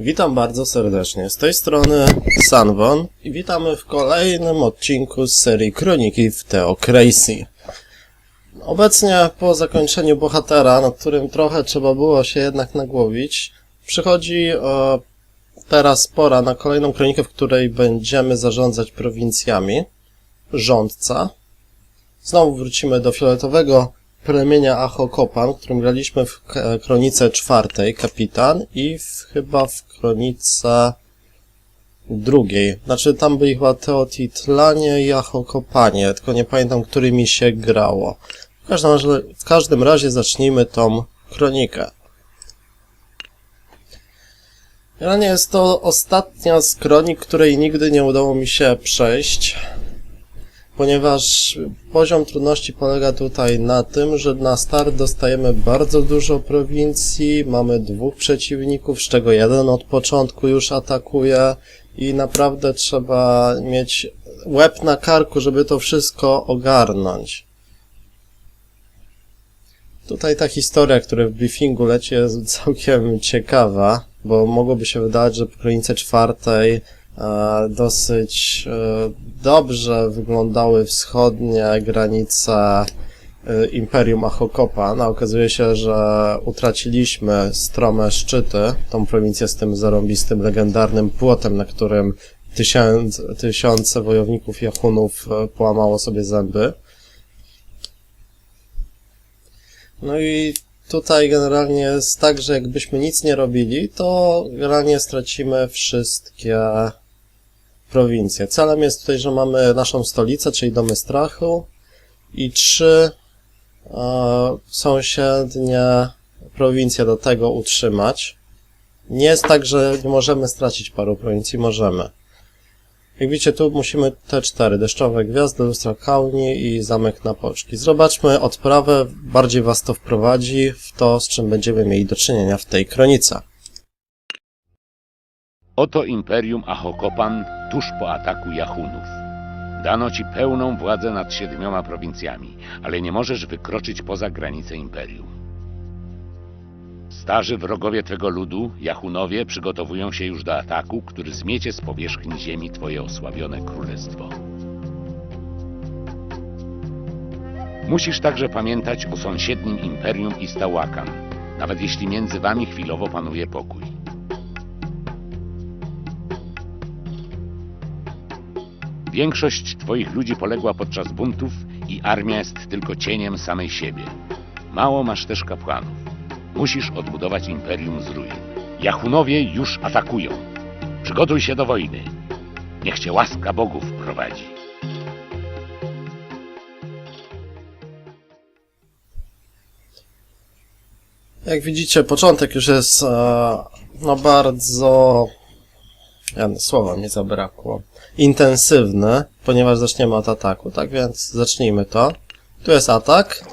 Witam bardzo serdecznie. Z tej strony Sanwon i witamy w kolejnym odcinku z serii Kroniki w Theocracy. Obecnie po zakończeniu bohatera, nad którym trochę trzeba było się jednak nagłowić, przychodzi e, teraz pora na kolejną kronikę, w której będziemy zarządzać prowincjami. Rządca. Znowu wrócimy do fioletowego plemienia Achokopan, którym graliśmy w k- kronice czwartej, kapitan, i w, chyba w kronice drugiej. Znaczy tam byli chyba Teotitlanie i Achokopanie, tylko nie pamiętam, którymi się grało. W każdym razie, w każdym razie zacznijmy tą kronikę. Generalnie jest to ostatnia z kronik, której nigdy nie udało mi się przejść ponieważ poziom trudności polega tutaj na tym, że na start dostajemy bardzo dużo prowincji, mamy dwóch przeciwników, z czego jeden od początku już atakuje i naprawdę trzeba mieć łeb na karku, żeby to wszystko ogarnąć. Tutaj ta historia, która w briefingu leci jest całkiem ciekawa, bo mogłoby się wydawać, że po kronice czwartej dosyć e, dobrze wyglądały wschodnie granice e, Imperium Achokopan, a okazuje się, że utraciliśmy strome szczyty, tą prowincję z tym zarąbistym, legendarnym płotem, na którym tysiąc, tysiące wojowników Jachunów e, połamało sobie zęby. No i tutaj generalnie jest tak, że jakbyśmy nic nie robili, to generalnie stracimy wszystkie prowincje. Celem jest tutaj, że mamy naszą stolicę, czyli Domy Strachu i trzy e, sąsiednie prowincje do tego utrzymać. Nie jest tak, że nie możemy stracić paru prowincji, możemy. Jak widzicie, tu musimy te cztery. Deszczowe gwiazdy, lustra kauni i zamek na poczki. Zobaczmy odprawę, bardziej was to wprowadzi w to, z czym będziemy mieli do czynienia w tej kronice. Oto Imperium Achokopan tuż po ataku Jachunów. Dano ci pełną władzę nad siedmioma prowincjami, ale nie możesz wykroczyć poza granice Imperium. Starzy wrogowie twego ludu, Jachunowie, przygotowują się już do ataku, który zmiecie z powierzchni ziemi twoje osławione królestwo. Musisz także pamiętać o sąsiednim Imperium Istałakan, nawet jeśli między wami chwilowo panuje pokój. Większość twoich ludzi poległa podczas buntów i armia jest tylko cieniem samej siebie. Mało masz też kapłanów. Musisz odbudować imperium z ruin. Jachunowie już atakują. Przygotuj się do wojny. Niech cię łaska bogów prowadzi. Jak widzicie, początek już jest e, no bardzo... Słowa mi zabrakło. Intensywny, ponieważ zaczniemy od ataku, tak więc zacznijmy to. Tu jest atak.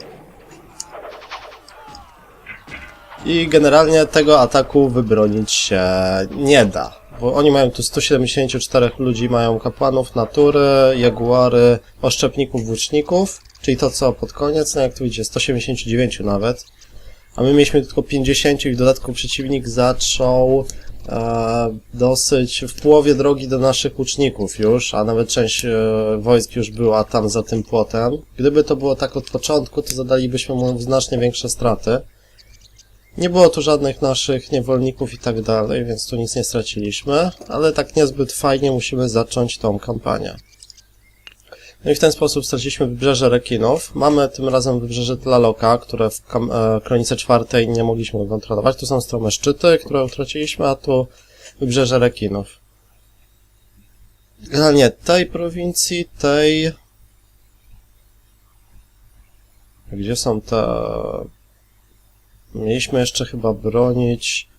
I generalnie tego ataku wybronić się nie da. Bo oni mają tu 174 ludzi, mają kapłanów natury, jaguary, oszczepników, włóczników, czyli to co pod koniec, no jak tu widzicie, 179 nawet. A my mieliśmy tylko 50 i w dodatku przeciwnik zaczął e, dosyć w połowie drogi do naszych łuczników już, a nawet część e, wojsk już była tam za tym płotem. Gdyby to było tak od początku, to zadalibyśmy mu znacznie większe straty. Nie było tu żadnych naszych niewolników i tak dalej, więc tu nic nie straciliśmy, ale tak niezbyt fajnie musimy zacząć tą kampanię. No i w ten sposób straciliśmy wybrzeże rekinów. Mamy tym razem wybrzeże Tlaloka, które w e, kronice czwartej nie mogliśmy kontrolować. Tu są strome szczyty, które utraciliśmy, a tu wybrzeże rekinów. Generalnie tej prowincji, tej... Gdzie są te... Mieliśmy jeszcze chyba bronić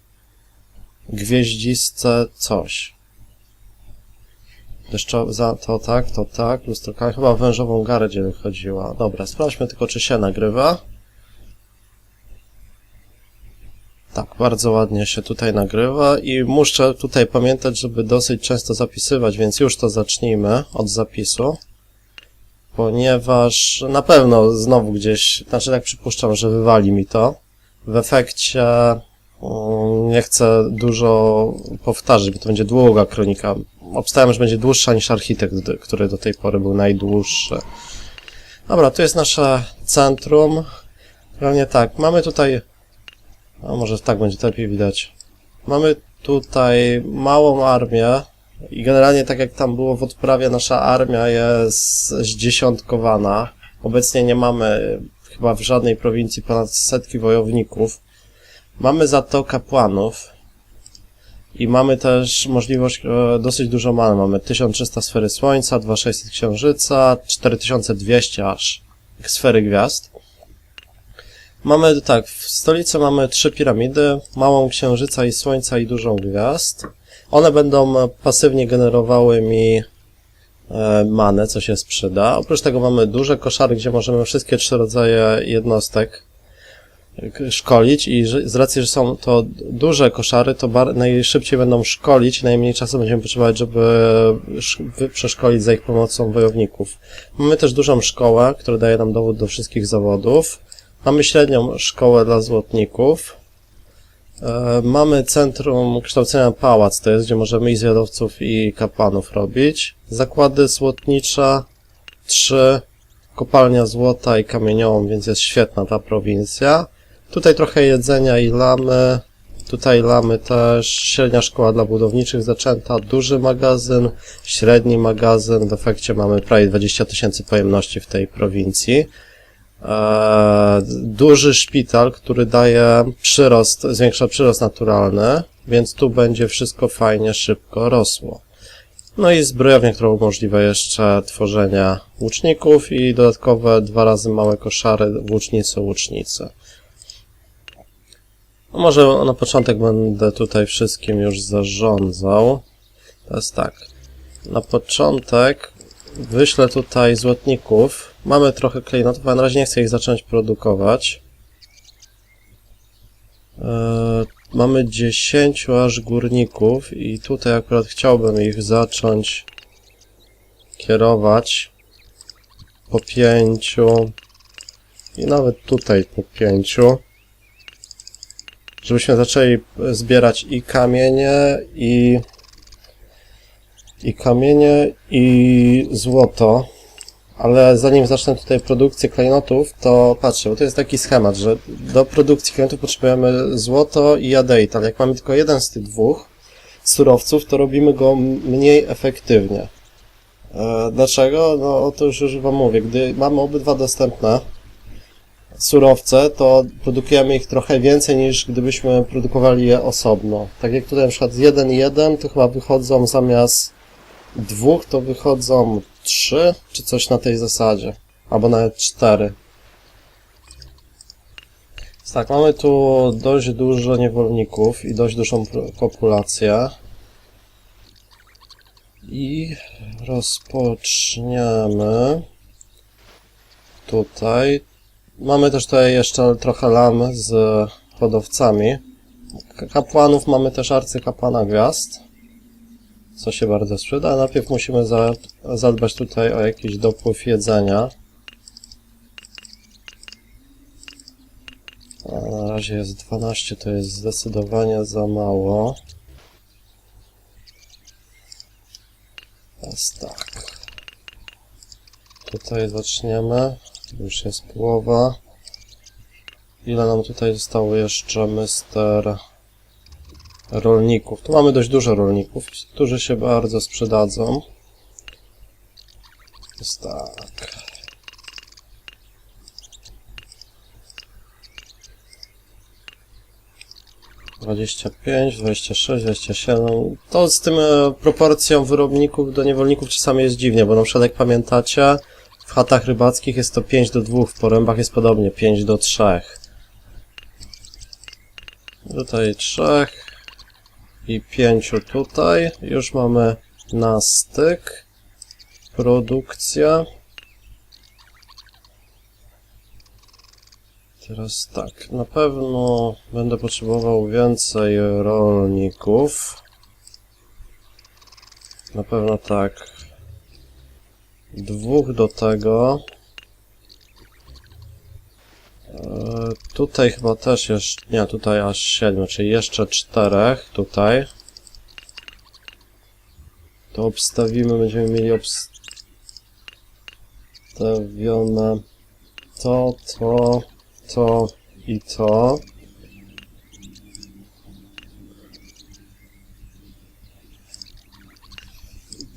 gwieździsce coś. Deszczo, za to tak, to tak, lustrokami, chyba wężową gardę chodziła. Dobra, sprawdźmy tylko, czy się nagrywa. Tak, bardzo ładnie się tutaj nagrywa i muszę tutaj pamiętać, żeby dosyć często zapisywać, więc już to zacznijmy od zapisu. Ponieważ na pewno znowu gdzieś, znaczy tak przypuszczam, że wywali mi to. W efekcie Mm, Nie chcę dużo powtarzać, bo to będzie długa kronika. Obstawiam, że będzie dłuższa niż Architekt, który do tej pory był najdłuższy. Dobra, tu jest nasze centrum. Pewnie tak, mamy tutaj... A może tak będzie lepiej widać. Mamy tutaj małą armię i generalnie tak jak tam było w odprawie, nasza armia jest zdziesiątkowana. Obecnie nie mamy chyba w żadnej prowincji ponad setki wojowników. Mamy za to kapłanów i mamy też możliwość e, dosyć dużo mamy. Mamy 1300 sfery słońca, 2600 księżyca, 4200 aż sfery gwiazd. Mamy tak, w stolicy mamy trzy piramidy, małą księżyca i słońca i dużą gwiazd. One będą e, pasywnie generowały mi e, manę, co się sprzyda. Oprócz tego mamy duże koszary, gdzie możemy wszystkie trzy rodzaje jednostek szkolić i z racji, że są to duże koszary, to najszybciej będą szkolić, najmniej czasu będziemy potrzebować, żeby przeszkolić za ich pomocą wojowników. Mamy też dużą szkołę, która daje nam dowód do wszystkich zawodów. Mamy średnią szkołę dla złotników. E, Mamy centrum kształcenia pałac, to jest, gdzie możemy i zwiadowców, i kapłanów robić. Zakłady złotnicze, trzy, kopalnia złota i kamieniołom, więc jest świetna ta prowincja. Tutaj trochę jedzenia i lamy. Tutaj lamy też, średnia szkoła dla budowniczych zaczęta, duży magazyn, średni magazyn. W efekcie mamy prawie 20 tysięcy pojemności w tej prowincji. Eee, duży szpital, który daje przyrost, zwiększa przyrost naturalny, więc tu będzie wszystko fajnie, szybko rosło. No i zbrojownia, która umożliwia jeszcze tworzenie łuczników i dodatkowe dwa razy małe koszary włócznicy, łucznicy. No może na początek będę tutaj wszystkim już zarządzał. Teraz tak. Na początek wyślę tutaj złotników. Mamy trochę klejnotów, ale na razie nie chcę ich zacząć produkować. Eee, mamy 10 aż górników i tutaj akurat chciałbym ich zacząć kierować po pięciu i nawet tutaj po pięciu żebyśmy zaczęli zbierać i kamienie i i kamienie i złoto ale zanim zacznę tutaj produkcję klejnotów, to patrzę, bo to jest taki schemat, że do produkcji klejnotów potrzebujemy złoto i jadeit, ale jak mamy tylko jeden z tych dwóch surowców, to robimy go mniej efektywnie. E, dlaczego? No to już, już wam mówię. Gdy mamy obydwa dostępne surowce, to produkujemy ich trochę więcej niż gdybyśmy produkowali je osobno. Tak jak tutaj na przykład z 1 i 1 to chyba wychodzą zamiast dwóch, to wychodzą trzy, czy coś na tej zasadzie. Albo nawet cztery. Tak, mamy tu dość dużo niewolników i dość dużą populację. I rozpoczniemy tutaj. Mamy też tutaj jeszcze trochę lam z hodowcami. Kapłanów mamy też arcykapłana gwiazd co się bardzo sprzyda. Najpierw musimy za, zadbać tutaj o jakiś dopływ jedzenia. A na razie jest 12, to jest zdecydowanie za mało. Teraz tak. Tutaj zaczniemy. Już jest połowa. Ile nam tutaj zostało jeszcze, mister rolników. Tu mamy dość dużo rolników, którzy się bardzo sprzedadzą. Jest tak. Dwadzieścia pięć, dwadzieścia sześć, dwadzieścia siedem. To z tym e, proporcją wyrobników do niewolników czasami jest dziwnie, bo na przykład jak pamiętacie, chatach rybackich jest to 5 do 2, w porębach jest podobnie 5 do 3. Tutaj trzech i pięciu tutaj. Już mamy na styk. Produkcja. Teraz tak, na pewno będę potrzebował więcej rolników. Na pewno tak. Dwóch do tego. E, Tutaj chyba też jeszcze, nie, tutaj aż siedmiu, czyli jeszcze czterech tutaj. To obstawimy, będziemy mieli obstawione to, to, to i to.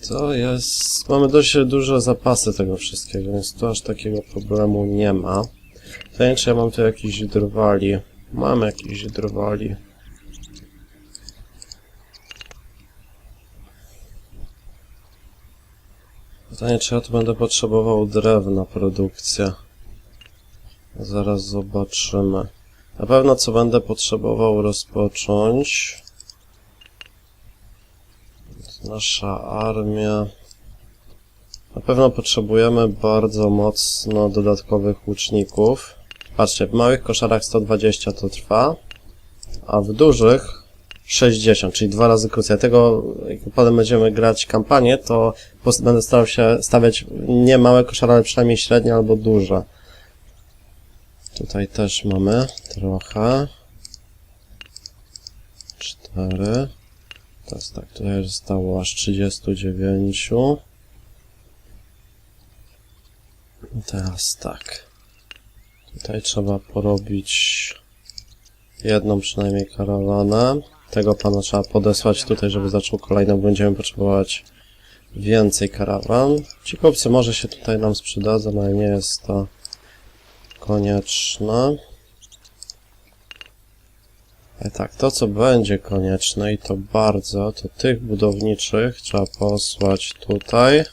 To jest... Mamy dość duże zapasy tego wszystkiego, więc tu aż takiego problemu nie ma. Pytanie, czy ja mam tu jakiś drwali. Mam jakiś drwali. Pytanie, czy ja tu będę potrzebował drew na produkcję. Zaraz zobaczymy. Na pewno co będę potrzebował rozpocząć. Nasza armia. Na pewno potrzebujemy bardzo mocno dodatkowych łuczników. Patrzcie, w małych koszarach 120 to trwa, a w dużych 60, czyli dwa razy krócej. Tego, jak potem będziemy grać kampanię, to będę starał się stawiać nie małe koszary, ale przynajmniej średnie albo duże. Tutaj też mamy trochę. Cztery. Teraz tak, tutaj zostało aż 39. I Teraz tak. Tutaj trzeba porobić jedną przynajmniej karawanę. Tego pana trzeba podesłać tutaj, żeby zaczął kolejną. Będziemy potrzebować więcej karawan. Ci kupcy może się tutaj nam przydadzą, ale nie jest to konieczne. Ale tak, to co będzie konieczne i to bardzo, to tych budowniczych trzeba posłać tutaj,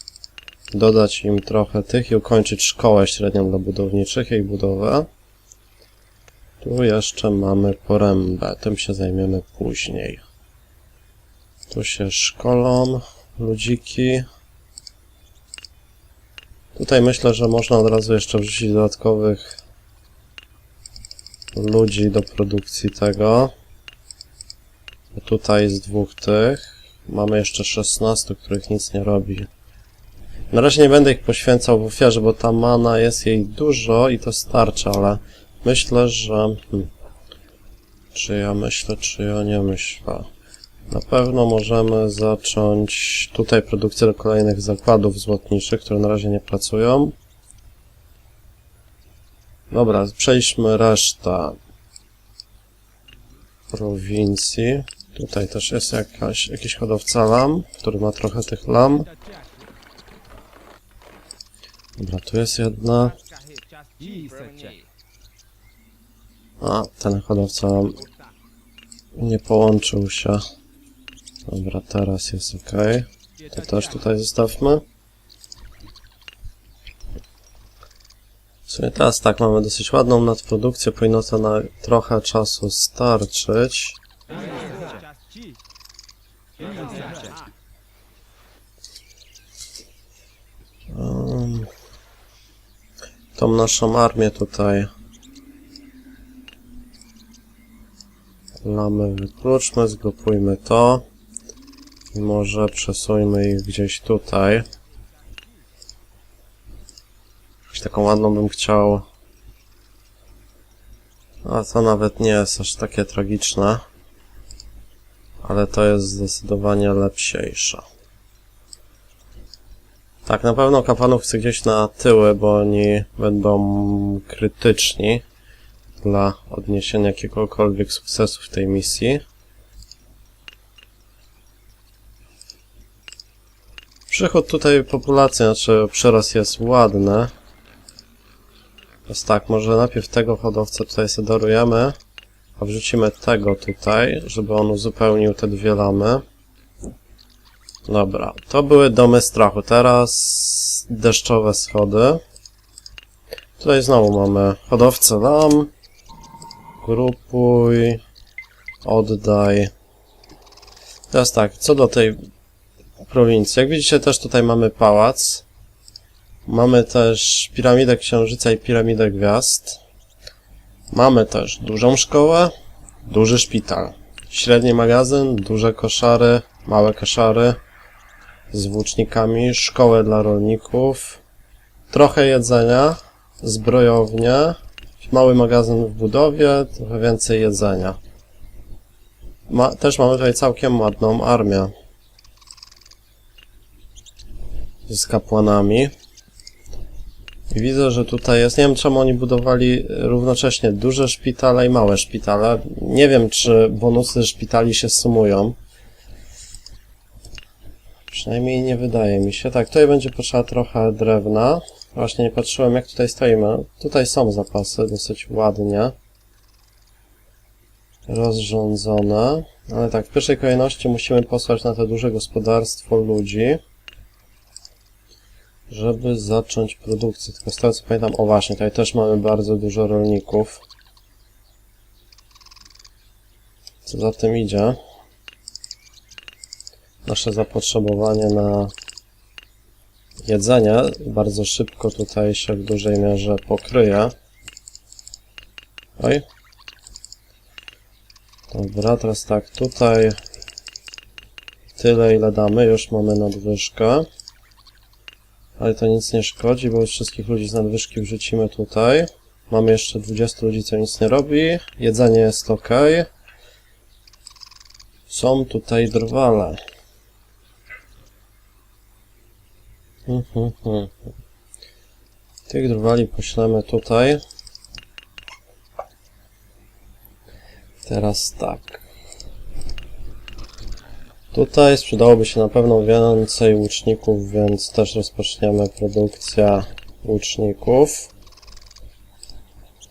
dodać im trochę tych i ukończyć szkołę średnią dla budowniczych, jej budowę. Tu jeszcze mamy porębę, tym się zajmiemy później. Tu się szkolą ludziki. Tutaj myślę, że można od razu jeszcze wrzucić dodatkowych ludzi do produkcji tego. Tutaj jest dwóch tych. Mamy jeszcze 16, których nic nie robi. Na razie nie będę ich poświęcał w ofierze, bo ta mana jest jej dużo i to starczy, ale myślę, że... Hmm, czy ja myślę, czy ja nie myślę. Na pewno możemy zacząć tutaj produkcję do kolejnych zakładów złotniczych, które na razie nie pracują. Dobra, przejdźmy resztę prowincji. Tutaj też jest jakaś, jakiś hodowca lam, który ma trochę tych lam. Dobra, tu jest jedna. A, ten hodowca lam nie połączył się. Dobra, teraz jest ok. To też tutaj zostawmy. Sumie teraz tak, mamy dosyć ładną nadprodukcję, powinno to na trochę czasu starczyć. Um, tą naszą armię tutaj lamy wykluczmy, zgrupujmy to i może przesuńmy ich gdzieś tutaj. Jakąś taką ładną bym chciał. A to nawet nie jest aż takie tragiczne. Ale to jest zdecydowanie lepsiejsze. Tak, na pewno kapłanów chcę gdzieś na tyły, bo oni będą krytyczni dla odniesienia jakiegokolwiek sukcesu w tej misji. Przychód tutaj populacji, znaczy przyrost jest ładny. Więc tak, może najpierw tego hodowcę tutaj sobie darujemy, a wrzucimy tego tutaj, żeby on uzupełnił te dwie lamy. Dobra, to były domy strachu. Teraz deszczowe schody. Tutaj znowu mamy hodowcę lam. Grupuj. Oddaj. Teraz tak, co do tej prowincji. Jak widzicie też tutaj mamy pałac. Mamy też piramidę księżyca i piramidę gwiazd. Mamy też dużą szkołę, duży szpital, średni magazyn, duże koszary, małe koszary z włócznikami, szkołę dla rolników, trochę jedzenia, zbrojownię, Mały magazyn w budowie, trochę więcej jedzenia. Ma, też mamy tutaj całkiem ładną armię. Z kapłanami. Widzę, że tutaj jest, nie wiem czemu oni budowali równocześnie duże szpitale i małe szpitale. Nie wiem, czy bonusy szpitali się sumują. Przynajmniej nie wydaje mi się. Tak, tutaj będzie potrzeba trochę drewna. Właśnie nie patrzyłem, jak tutaj stoimy. Tutaj są zapasy, dosyć ładnie. Rozrządzone. Ale tak, w pierwszej kolejności musimy posłać na to duże gospodarstwo ludzi żeby zacząć produkcję. Tylko z tego co pamiętam, o właśnie, tutaj też mamy bardzo dużo rolników. Co za tym idzie? Nasze zapotrzebowanie na jedzenie bardzo szybko tutaj się w dużej mierze pokryje. Oj. Dobra, teraz tak, tutaj tyle ile damy, już mamy nadwyżkę. Ale to nic nie szkodzi, bo już wszystkich ludzi z nadwyżki wrzucimy tutaj. Mamy jeszcze 20 ludzi, co nic nie robi. Jedzenie jest ok. Są tutaj drwale. Hmm, hmm. Tych drwali poślemy tutaj. Teraz tak. Tutaj sprzedałoby się na pewno więcej łuczników, więc też rozpoczniemy produkcję łuczników.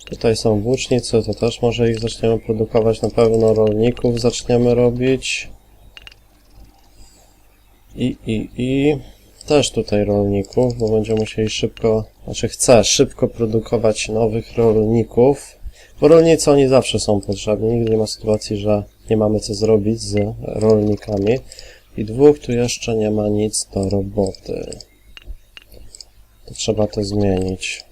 Tutaj są włócznicy, to też może ich zaczniemy produkować. Na pewno rolników zaczniemy robić. I, i, i też tutaj rolników, bo będziemy musieli szybko, znaczy chcę szybko produkować nowych rolników. Bo rolnicy oni zawsze są potrzebni, nigdy nie ma sytuacji, że nie mamy co zrobić z rolnikami. I dwóch tu jeszcze nie ma nic do roboty. To trzeba to zmienić.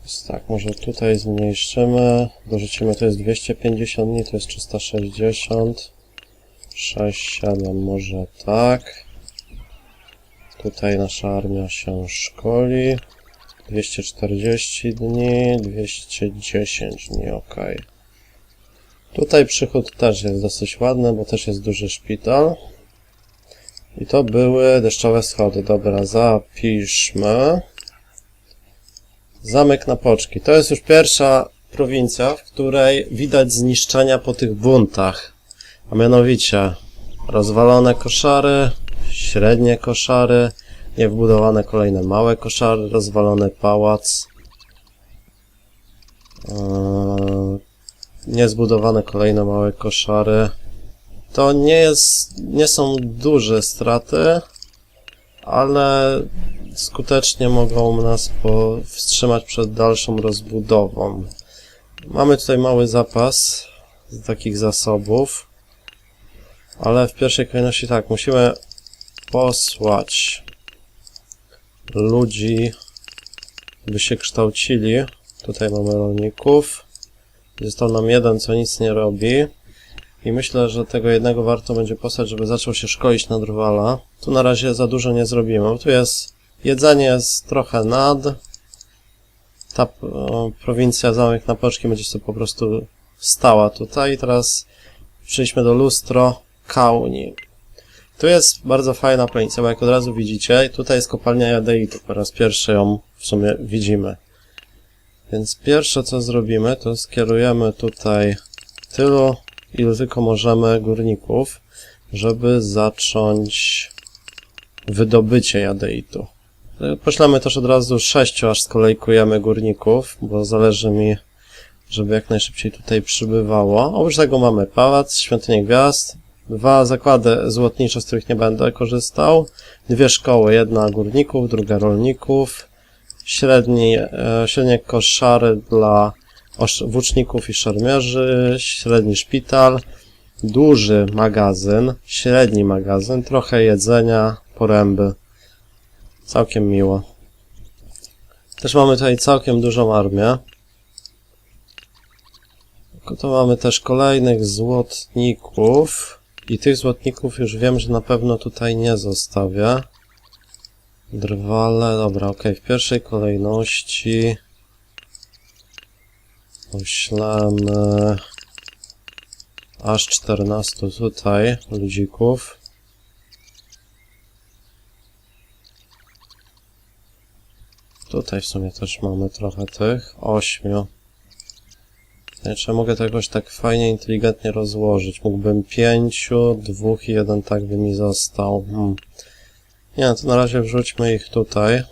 Więc tak, może tutaj zmniejszymy. Dorzucimy, to jest 250 dni, to jest 360. 6, 7, może tak. Tutaj nasza armia się szkoli. 240 dni, 210 dni, ok. Tutaj przychód też jest dosyć ładny, bo też jest duży szpital. I to były deszczowe schody. Dobra, zapiszmy. Zamek na Poczki. To jest już pierwsza prowincja, w której widać zniszczenia po tych buntach. A mianowicie rozwalone koszary, średnie koszary, niewbudowane kolejne małe koszary, rozwalony pałac, eee, niezbudowane kolejne małe koszary. To nie jest, nie są duże straty, ale skutecznie mogą nas powstrzymać przed dalszą rozbudową. Mamy tutaj mały zapas z takich zasobów, ale w pierwszej kolejności tak, musimy posłać ludzi, by się kształcili. Tutaj mamy rolników. Został nam jeden, co nic nie robi. I myślę, że tego jednego warto będzie posłać, żeby zaczął się szkolić na drwala. Tu na razie za dużo nie zrobimy. Tu jest jedzenie jest trochę nad. Ta o, prowincja Zamek na Poczki będzie sobie po prostu stała tutaj. I teraz przejdźmy do lustro Kauni. Tu jest bardzo fajna prowincja, bo jak od razu widzicie, tutaj jest kopalnia jadeitu. Po raz pierwszy ją w sumie widzimy. Więc pierwsze co zrobimy, to skierujemy tutaj tylu, ilu tylko możemy górników, żeby zacząć wydobycie jadeitu. Poślemy też od razu sześciu, aż skolejkujemy górników, bo zależy mi, żeby jak najszybciej tutaj przybywało. Oprócz tego mamy pałac, świątynię gwiazd, dwa zakłady złotnicze, z których nie będę korzystał, dwie szkoły, jedna górników, druga rolników, średni, e, średnie koszary dla włóczników i szermierzy, średni szpital, duży magazyn, średni magazyn, trochę jedzenia, poręby. Całkiem miło. Też mamy tutaj całkiem dużą armię. To mamy też kolejnych złotników. I tych złotników już wiem, że na pewno tutaj nie zostawię. Drwale, dobra, ok. W pierwszej kolejności Poślemy aż 14 tutaj ludzików. Tutaj w sumie też mamy trochę tych. Ośmiu. Nie, czy mogę to jakoś tak fajnie, inteligentnie rozłożyć? Mógłbym pięciu, dwóch i jeden tak by mi został. Hmm. Nie, to na razie wrzućmy ich tutaj.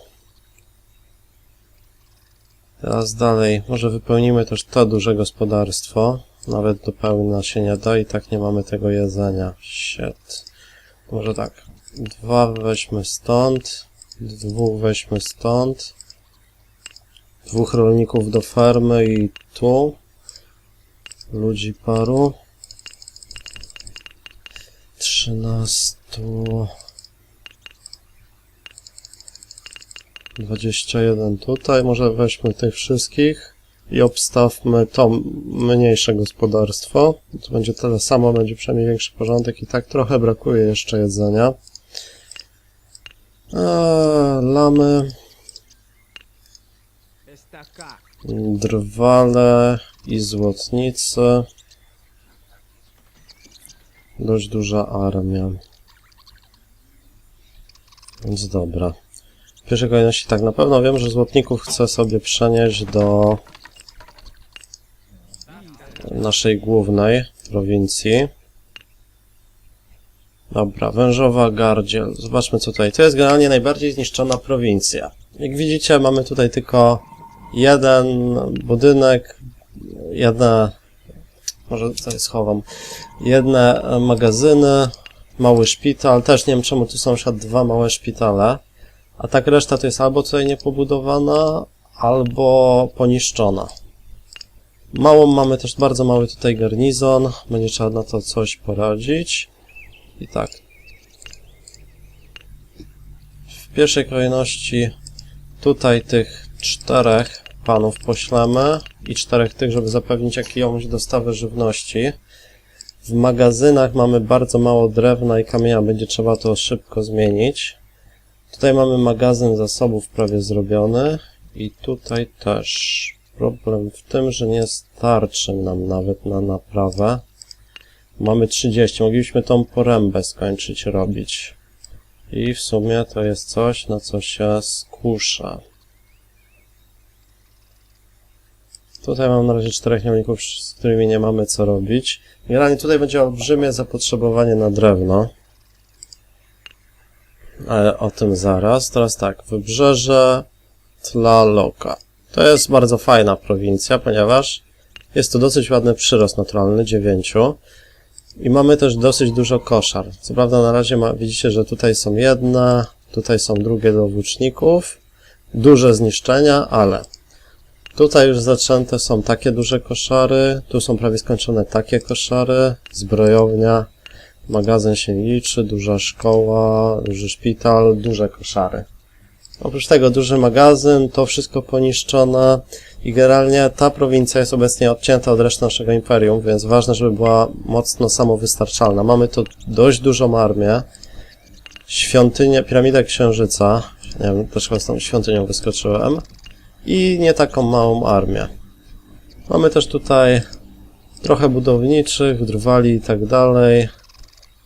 Teraz dalej, może wypełnimy też to duże gospodarstwo. Nawet do pełna się nie da i tak nie mamy tego jedzenia. Shit. Może tak, dwa weźmy stąd, dwóch weźmy stąd, dwóch rolników do farmy i tu, ludzi paru, trzynastu, dwadzieścia jeden tutaj, może weźmy tych wszystkich i obstawmy to mniejsze gospodarstwo. To będzie tyle samo, będzie przynajmniej większy porządek i tak trochę brakuje jeszcze jedzenia. Eee, lamy, drwale i złotnicy. Dość duża armia. Więc dobra. W pierwszej kolejności tak, na pewno wiem, że złotników chcę sobie przenieść do naszej głównej prowincji. Dobra, wężowa gardziel. Zobaczmy co tutaj. To jest generalnie najbardziej zniszczona prowincja. Jak widzicie, mamy tutaj tylko jeden budynek, jedne, może tutaj schowam, jedne magazyny, mały szpital. Też nie wiem czemu tu są już dwa małe szpitale. A tak reszta to jest albo tutaj niepobudowana, albo poniszczona. Małą mamy też bardzo mały tutaj garnizon. Będzie trzeba na to coś poradzić. I tak. W pierwszej kolejności tutaj tych czterech panów poślemy i czterech tych, żeby zapewnić jakąś dostawę żywności. W magazynach mamy bardzo mało drewna i kamienia, będzie trzeba to szybko zmienić. Tutaj mamy magazyn zasobów prawie zrobiony i tutaj też. Problem w tym, że nie starczy nam nawet na naprawę. Mamy 30, moglibyśmy tą porębę skończyć robić. I w sumie to jest coś, na co się skuszę. Tutaj mam na razie czterech niewolników, z którymi nie mamy co robić. Generalnie tutaj będzie olbrzymie zapotrzebowanie na drewno. Ale o tym zaraz. Teraz tak, wybrzeże Tlaloka. To jest bardzo fajna prowincja, ponieważ jest to dosyć ładny przyrost naturalny, dziewięciu. I mamy też dosyć dużo koszar. Co prawda na razie ma, widzicie, że tutaj są jedne, tutaj są drugie do włóczników. Duże zniszczenia, ale tutaj już zaczęte są takie duże koszary, tu są prawie skończone takie koszary, zbrojownia, magazyn się liczy, duża szkoła, duży szpital, duże koszary. Oprócz tego duży magazyn, to wszystko poniszczone i generalnie ta prowincja jest obecnie odcięta od reszty naszego imperium, więc ważne, żeby była mocno samowystarczalna. Mamy tu dość dużą armię, świątynię, piramidę księżyca, nie wiem, chyba z tą świątynią wyskoczyłem, i nie taką małą armię. Mamy też tutaj trochę budowniczych, drwali i tak dalej,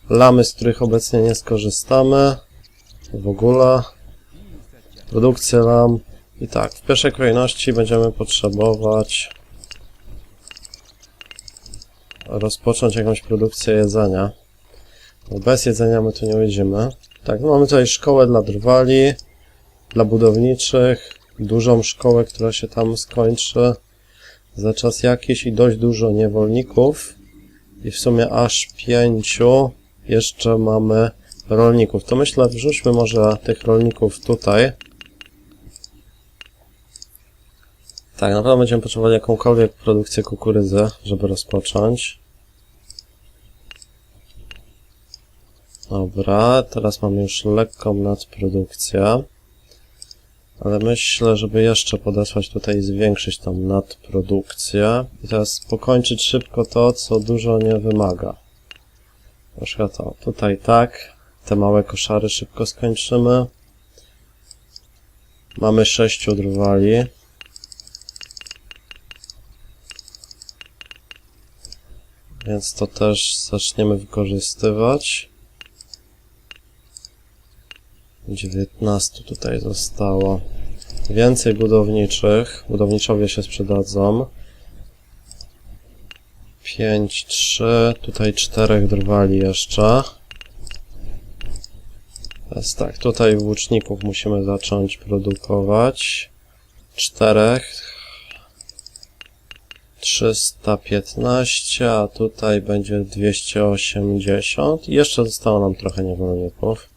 lamy, z których obecnie nie skorzystamy, w ogóle, produkcję lam, i tak, w pierwszej kolejności będziemy potrzebować rozpocząć jakąś produkcję jedzenia. Bo bez jedzenia my tu nie ujdziemy. Tak, no mamy tutaj szkołę dla drwali, dla budowniczych, dużą szkołę, która się tam skończy za czas jakiś i dość dużo niewolników. I w sumie aż pięciu jeszcze mamy rolników. To myślę, wrzućmy może tych rolników tutaj. Tak, na pewno będziemy potrzebowali jakąkolwiek produkcję kukurydzy, żeby rozpocząć. Dobra, teraz mamy już lekką nadprodukcję. Ale myślę, żeby jeszcze podesłać tutaj i zwiększyć tą nadprodukcję. I teraz pokończyć szybko to, co dużo nie wymaga. Przykład to, tutaj tak. Te małe koszary szybko skończymy. Mamy sześciu drwali. Więc to też zaczniemy wykorzystywać. 19 tutaj zostało. Więcej budowniczych. Budowniczowie się sprzedadzą. 5, 3. Tutaj czterech drwali jeszcze. Teraz tak, tutaj włóczników musimy zacząć produkować. Czterech. 315, a tutaj będzie 280. I jeszcze zostało nam trochę niewolników.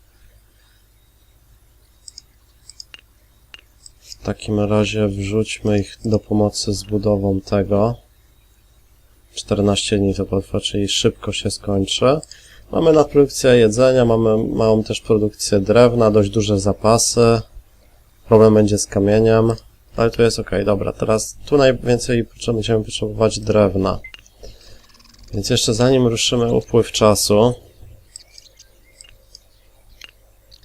W takim razie wrzućmy ich do pomocy z budową tego. 14 dni to potrwa, czyli szybko się skończy. Mamy na produkcję jedzenia, mamy małą też produkcję drewna, dość duże zapasy. Problem będzie z kamieniem. Ale tu jest ok, dobra, teraz tu najwięcej będziemy potrzebować drewna. Więc jeszcze zanim ruszymy upływ czasu,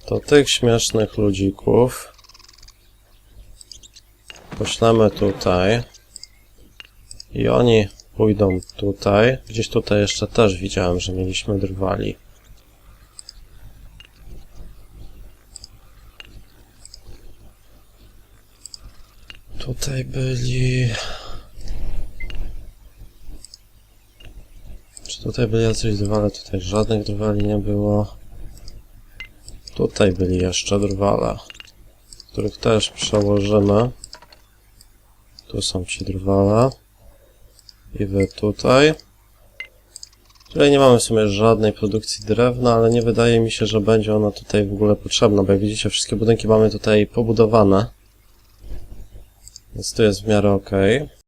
to tych śmiesznych ludzików poślemy tutaj i oni pójdą tutaj. Gdzieś tutaj jeszcze też widziałem, że mieliśmy drwali. Tutaj byli... Czy tutaj byli jacyś drwale? Tutaj żadnych drwali nie było. Tutaj byli jeszcze drwale, których też przełożymy. Tu są ci drwale. I wy tutaj. Tutaj nie mamy w sumie żadnej produkcji drewna, ale nie wydaje mi się, że będzie ona tutaj w ogóle potrzebna, bo jak widzicie wszystkie budynki mamy tutaj pobudowane. Więc to jest w miarę ok.